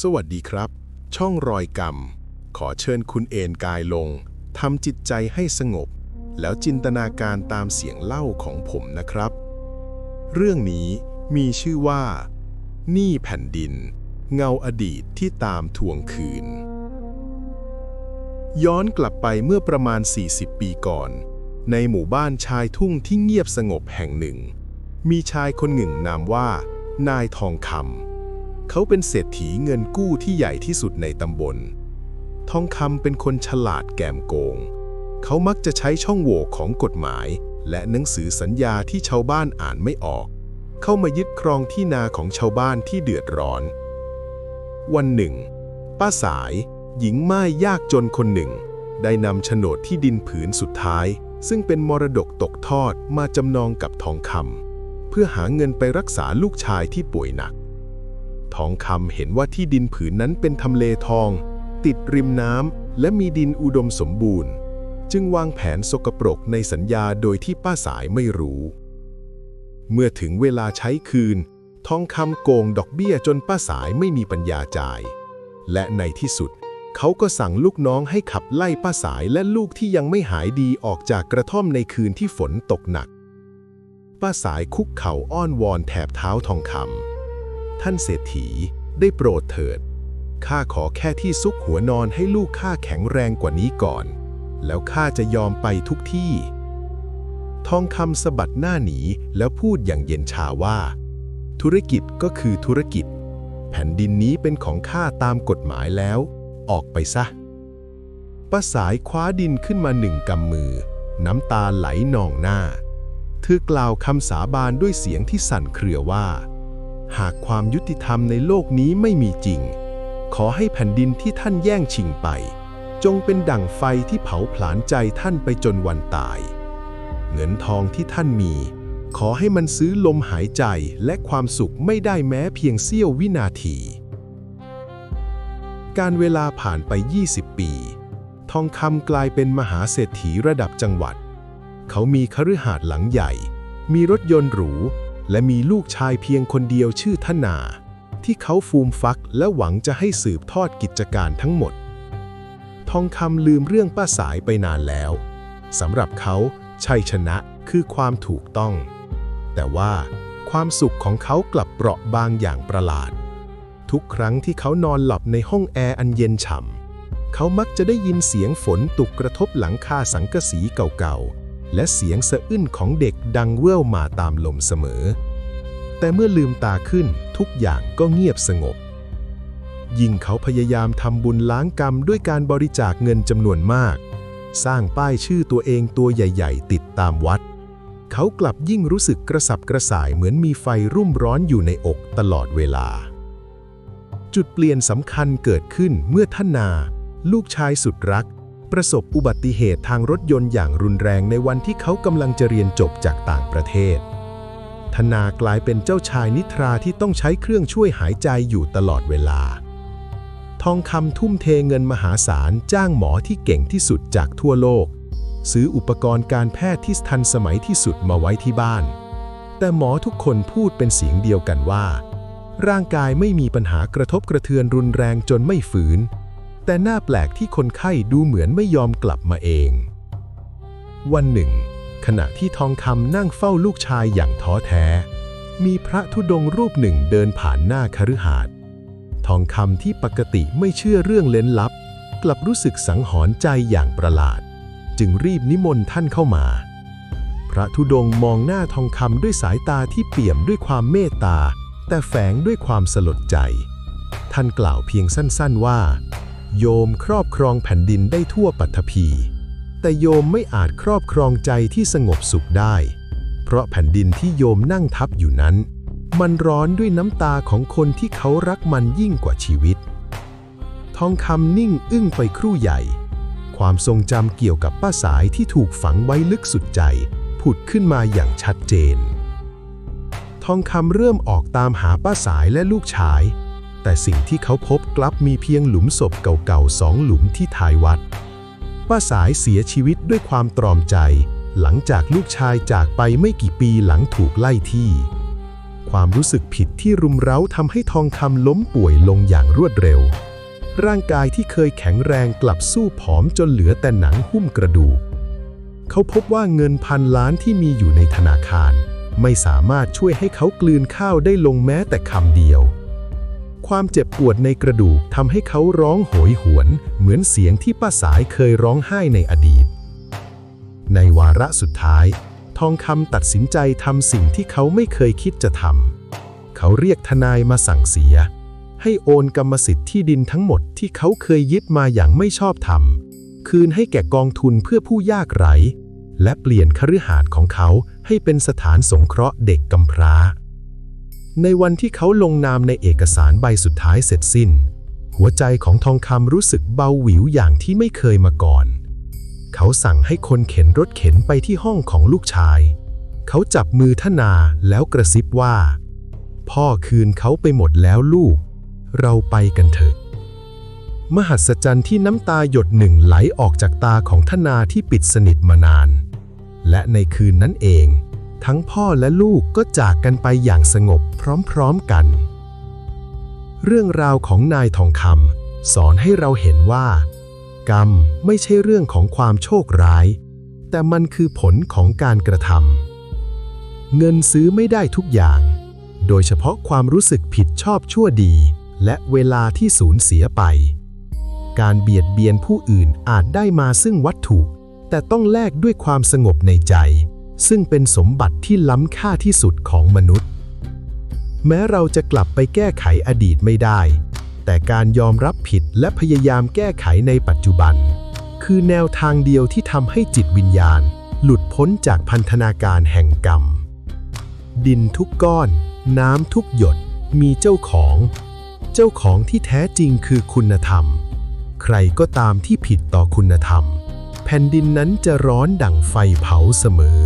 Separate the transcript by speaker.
Speaker 1: สวัสดีครับ ช่องรอยกรรม ขอเชิญคุณเอนกายลงทำจิตใจให้สงบ แล้วจินตนาการตามเสียงเล่าของผมนะครับ เรื่องนี้มีชื่อว่าหนี้แผ่นดิน เงาอดีตที่ตามทวงคืน ย้อนกลับไปเมื่อประมาณ 40 ปีก่อน ในหมู่บ้านชายทุ่งที่เงียบสงบแห่งหนึ่ง มีชายคนหนึ่งนามว่า นายทองคำ เขาเป็นเศรษฐีเงินกู้ที่ใหญ่ที่สุดในตำบล ทองคำเป็นคนฉลาดแกมโกง เขามักจะใช้ช่องโหว่ของกฎหมาย และหนังสือสัญญาที่ชาวบ้านอ่านไม่ออก เข้ามายึดครองที่นาของชาวบ้านที่เดือดร้อน วันหนึ่ง ป้าสาย หญิงม่ายยากจนคนหนึ่ง ได้นำโฉนดที่ดินผืนสุดท้าย ซึ่งเป็นมรดกตกทอดมาจำนองกับทองคำเพื่อหาเงินไปรักษาลูกชายที่ป่วยหนัก ทองคำเห็นว่าที่ดินผืนนั้นเป็นทำเลทอง ติดริมน้ำและมีดินอุดมสมบูรณ์ จึงวางแผนสกปรกในสัญญาโดยที่ป้าสายไม่รู้ เมื่อถึงเวลาใช้คืน ทองคำโกงดอกเบี้ยจนป้าสายไม่มีปัญญาจ่าย และในที่สุด เขาก็สั่งลูกน้องให้ขับไล่ป้าสายและลูกที่ยังไม่หายดีออกจากกระท่อมในคืนที่ฝนตกหนัก ป้าสายคุกเข่าอ้อนวอนแถบเท้าทองคำ ท่านเศรษฐี ได้โปรดเถิด ข้าขอแค่ที่ซุกหัวนอนให้ลูกข้าแข็งแรงกว่านี้ก่อน แล้วข้าจะยอมไปทุกที่ ทองคำสะบัดหน้าหนีแล้วพูดอย่างเย็นชาว่า ธุรกิจก็คือธุรกิจ แผ่นดินนี้เป็นของข้าตามกฎหมายแล้ว ออกไปซะป้าสายคว้าดินขึ้นมาหนึ่งกำมือ น้ำตาไหลนองหน้า เธอกล่าวคำสาบานด้วยเสียงที่สั่นเครือว่า หากความยุติธรรมในโลกนี้ไม่มีจริง ขอให้แผ่นดินที่ท่านแย่งชิงไป จงเป็นดั่งไฟที่เผาผลาญใจท่านไปจนวันตาย เงินทองที่ท่านมี ขอให้มันซื้อลมหายใจและความสุขไม่ได้แม้เพียงเสี้ยววินาที การเวลาผ่านไป 20 ปี ทองคำกลายเป็นมหาเศรษฐีระดับจังหวัด เขามีคฤหาสน์หลังใหญ่ มีรถยนต์หรู และมีลูกชายเพียงคนเดียวชื่อธนา ที่เขาฟูมฟักและหวังจะให้สืบทอดกิจการทั้งหมด ทองคำลืมเรื่องป้าสายไปนานแล้วสำหรับเขาชัยชนะคือความถูกต้อง แต่ว่าความสุขของเขากลับเปราะบางอย่างประหลาด ทุกครั้งที่เขานอนหลับในห้องแอร์อันเย็นฉ่ำเขามักจะได้ยินเสียงฝนตกกระทบหลังคาสังกะสีเก่าๆ และเสียงสะอื้นของเด็กดังเว่วมาตามลมเสมอ แต่เมื่อลืมตาขึ้นทุกอย่างก็เงียบสงบ ยิ่งเขาพยายามทำบุญล้างกรรมด้วยการบริจาคเงินจำนวนมาก สร้างป้ายชื่อตัวเองตัวใหญ่ ๆ ติดตามวัด เขากลับยิ่งรู้สึกกระสับกระส่ายเหมือนมีไฟรุ่มร้อนอยู่ในอกตลอดเวลา จุดเปลี่ยนสำคัญเกิดขึ้นเมื่อท่านนา ลูกชายสุดรัก ประสบอุบัติเหตุทางรถยนต์อย่างรุนแรงในวันที่เขากำลังจะเรียนจบจากต่างประเทศ ธนากลายเป็นเจ้าชายนิทราที่ต้องใช้เครื่องช่วยหายใจอยู่ตลอดเวลา ทองคำทุ่มเทเงินมหาศาลจ้างหมอที่เก่งที่สุดจากทั่วโลก ซื้ออุปกรณ์การแพทย์ที่ทันสมัยที่สุดมาไว้ที่บ้าน แต่หมอทุกคนพูดเป็นเสียงเดียวกันว่า ร่างกายไม่มีปัญหากระทบกระเทือนรุนแรงจนไม่ฝืน แต่น่าแปลกที่คนไข้ดูเหมือนไม่ยอมกลับมาเอง วันหนึ่ง ขณะที่ทองคำนั่งเฝ้าลูกชายอย่างท้อแท้ มีพระธุดงค์รูปหนึ่งเดินผ่านหน้าคฤหาสน์ทองคำที่ปกติไม่เชื่อเรื่องเล้นลับ กลับรู้สึกสังหรณ์ใจอย่างประหลาด จึงรีบนิมนต์ท่านเข้ามา พระธุดงค์มองหน้าทองคำด้วยสายตาที่เปี่ยมด้วยความเมตตา แต่แฝงด้วยความสลดใจ ท่านกล่าวเพียงสั้นๆว่า โยมครอบครองแผ่นดินได้ทั่วปัตภี แต่โยมไม่อาจครอบครองใจที่สงบสุขได้ เพราะแผ่นดินที่โยมนั่งทับอยู่นั้น มันร้อนด้วยน้ำตาของคนที่เขารักมันยิ่งกว่าชีวิต ทองคำนิ่งอึ้งไปครู่ใหญ่ ความทรงจำเกี่ยวกับป้าสายที่ถูกฝังไว้ลึกสุดใจ ผุดขึ้นมาอย่างชัดเจน ทองคำเริ่มออกตามหาป้าสายและลูกชาย แต่สิ่งที่เขาพบกลับมีเพียงหลุมศพเก่าๆสองหลุมที่ท้ายวัด ป้าสายเสียชีวิตด้วยความตรอมใจ หลังจากลูกชายจากไปไม่กี่ปีหลังถูกไล่ที่คความรู้สึกผิดที่รุมเร้าทำให้ทองคำล้มป่วยลงอย่างรวดเร็ว ร่างกายที่เคยแข็งแรงกลับสู้ผอมจนเหลือแต่หนังหุ้มกระดูก เขาพบว่าเงินพันล้านที่มีอยู่ในธนาคาร ไม่สามารถช่วยให้เขากลืนข้าวได้ลงแม้แต่คำเดียว ความเจ็บปวดในกระดูกทำให้เขาร้องโหยหวน เหมือนเสียงที่ป้าสายเคยร้องไห้ในอดีต ในวาระสุดท้าย ทองคำตัดสินใจทำสิ่งที่เขาไม่เคยคิดจะทำเขาเรียกทนายมาสั่งเสีย ให้โอนกรรมสิทธิ์ที่ดินทั้งหมดที่เขาเคยยึดมาอย่างไม่ชอบธรรม คืนให้แก่กองทุนเพื่อผู้ยากไร้และเปลี่ยนคฤหาสน์ของเขาให้เป็นสถานสงเคราะห์เด็กกำพร้า ในวันที่เขาลงนามในเอกสารใบสุดท้ายเสร็จสิ้น หัวใจของทองคำรู้สึกเบาหวิวอย่างที่ไม่เคยมาก่อน เขาสั่งให้คนเข็นรถเข็นไปที่ห้องของลูกชาย เขาจับมือทนาแล้วกระซิบว่า พ่อคืนเขาไปหมดแล้วลูก เราไปกันเถอะ มหัศจรรย์ที่น้ำตาหยดหนึ่งไหลออกจากตาของทนาที่ปิดสนิทมานาน และในคืนนั้นเอง ทั้งพ่อและลูกก็จากกันไปอย่างสงบพร้อมๆกัน เรื่องราวของนายทองคำสอนให้เราเห็นว่า กรรมไม่ใช่เรื่องของความโชคร้าย แต่มันคือผลของการกระทำเงินซื้อไม่ได้ทุกอย่าง โดยเฉพาะความรู้สึกผิดชอบชั่วดี และเวลาที่สูญเสียไป การเบียดเบียนผู้อื่นอาจได้มาซึ่งวัตถุ แต่ต้องแลกด้วยความสงบในใจ ซึ่งเป็นสมบัติที่ล้ำค่าที่สุดของมนุษย์ แม้เราจะกลับไปแก้ไขอดีตไม่ได้ แต่การยอมรับผิดและพยายามแก้ไขในปัจจุบัน คือแนวทางเดียวที่ทำให้จิตวิญญาณ หลุดพ้นจากพันธนาการแห่งกรรม ดินทุกก้อน น้ำทุกหยด มีเจ้าของ เจ้าของที่แท้จริงคือคุณธรรม ใครก็ตามที่ผิดต่อคุณธรรม แผ่นดินนั้นจะร้อนดั่งไฟเผาเสมอ